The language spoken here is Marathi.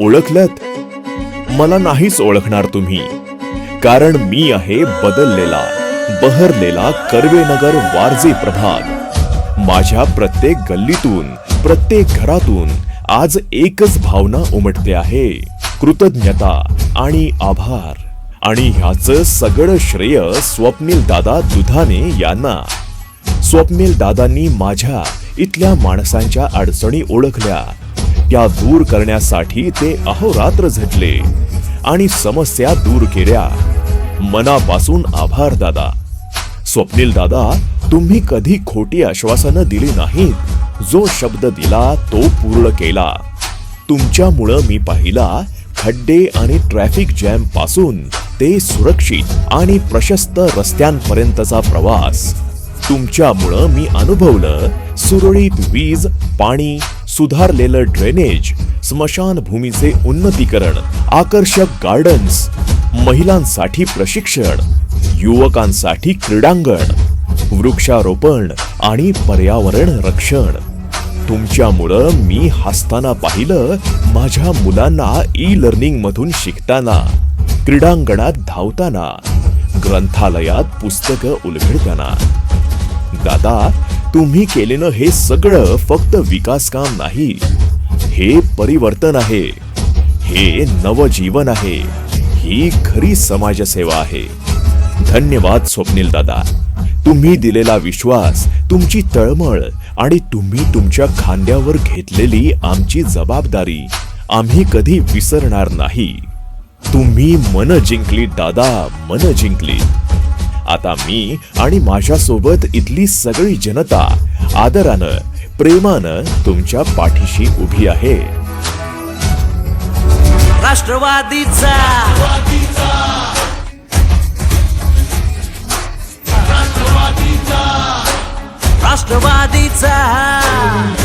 ओळखलत? मला नाहीच ओळखणार तुम्ही. कारण मी आहे बदललेला बहरलेला कर्वेनगर वारजे प्रभाग. माझ्या प्रत्येक गल्लीतून प्रत्येक घरातून आज एकच भावना उमटते आहे. कृतज्ञता आणि आभार. आणि ह्याचं सगळं श्रेय स्वप्नील दादा दुधाने यांना. स्वप्नील दादांनी माझ्या इथल्या माणसांच्या अडचणी ओळखल्या. त्या दूर करण्यासाठी ते अहोरात्र झटले आणि समस्या दूर केल्या. मनापासून आभार दादा. स्वप्नील दादा तुम्ही कधी खोटी आश्वासनं दिली नाहीत. जो शब्द दिला तो पूर्ण केला. तुमच्यामुळं मी पाहिला खड्डे आणि ट्रॅफिक जॅमपासून ते सुरक्षित आणि प्रशस्त रस्त्यांपर्यंतचा प्रवास. तुमच्यामुळं मी अनुभवलं सुरळीत वीज पाणी सुधारलेलं ड्रेनेज स्मशानभूमीचे उन्नतीकरण आकर्षक गार्डन्स महिलांसाठी प्रशिक्षण युवकांसाठी क्रीडांगण वृक्षारोपण आणि पर्यावरण रक्षण. तुमच्यामुळं मी हसताना पाहिलं माझ्या मुलांना ई लर्निंग मधून शिकताना क्रीडांगणात धावताना ग्रंथालयात पुस्तकं उलगडताना. दादा तुम्ही केलेलं हे सगळं फक्त विकास काम नाही. हे परिवर्तन आहे. हे नवजीवन आहे. ही खरी समाजसेवा आहे. धन्यवाद स्वप्नील दादा. तुम्ही दिलेला विश्वास तुमची तळमळ आणि तुम्ही तुमच्या खांद्यावर घेतलेली आमची जबाबदारी आम्ही कधी विसरणार नाही. तुम्ही मन जिंकली दादा मन जिंकली. आता मी आणि माझ्यासोबत इथली सगळी जनता आदरानं प्रेमानं तुमच्या पाठीशी उभी आहे. राष्ट्रवादीचा. राष्ट्रवादीचा.